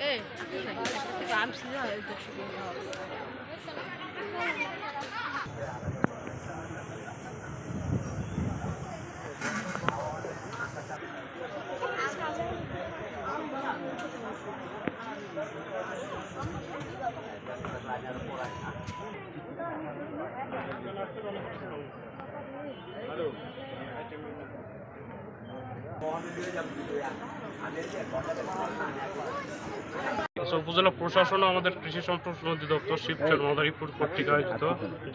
ايه عم سيدها قلت شو উপজেলা প্রশাসন আমাদের কৃষি সম্প্রসারণ অধিদপ্তর শিবচর মাদারীপুর কর্তৃক আয়োজিত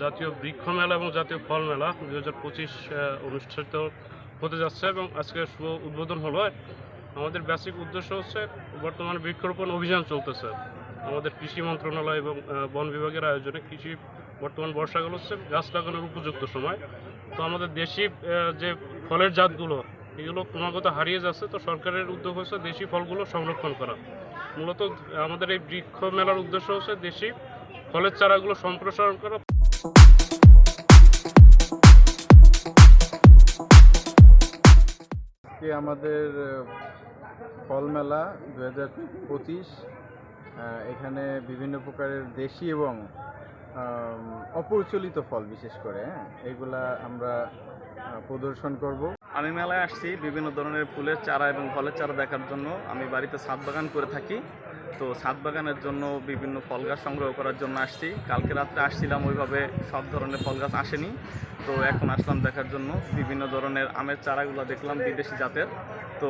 জাতীয় বৃক্ষ মেলা এবং জাতীয় ফল মেলা দুই হাজার পঁচিশ অনুষ্ঠিত হতে যাচ্ছে এবং আজকে শুভ উদ্বোধন হলো। আমাদের বেসিক উদ্দেশ্য হচ্ছে বর্তমানে বৃক্ষরোপণ অভিযান চলতেছে। আমাদের কৃষি মন্ত্রণালয় এবং বন বিভাগের আয়োজনে কৃষি বর্তমান বর্ষাকাল হচ্ছে গাছ লাগানোর উপযুক্ত সময়। তো আমাদের দেশি যে ফলের জাতগুলো, এগুলো ক্রমাগত হারিয়ে যাচ্ছে। তো সরকারের উদ্যোগ হচ্ছে দেশি ফলগুলো সংরক্ষণ করা। মূলত আমাদের এই বৃক্ষ মেলার উদ্দেশ্য হচ্ছে দেশি ফলের চারাগুলো সম্প্রসারণ করা। আমাদের ফল মেলা দু হাজার পঁচিশ এখানে বিভিন্ন প্রকারের দেশি এবং অপ্রচলিত ফল, বিশেষ করে হ্যাঁ? এইগুলা আমরা প্রদর্শন করব। আমি মেলায় আসছি বিভিন্ন ধরনের ফুলের চারা এবং ফলের চারা দেখার জন্য। আমি বাড়িতে ছাদ বাগান করে থাকি। তো ছাদ বাগানের জন্য বিভিন্ন ফল গাছ সংগ্রহ করার জন্য আসছি। কালকে রাত্রে আসছিলাম, ওইভাবে সব ধরনের ফল গাছ আসেনি। তো এখন আসলাম দেখার জন্য। বিভিন্ন ধরনের আমের চারাগুলো দেখলাম বিদেশি জাতের। তো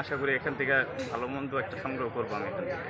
আশা করি এখান থেকে ভালো মন্দ একটা সংগ্রহ করব আমি। এখান থেকে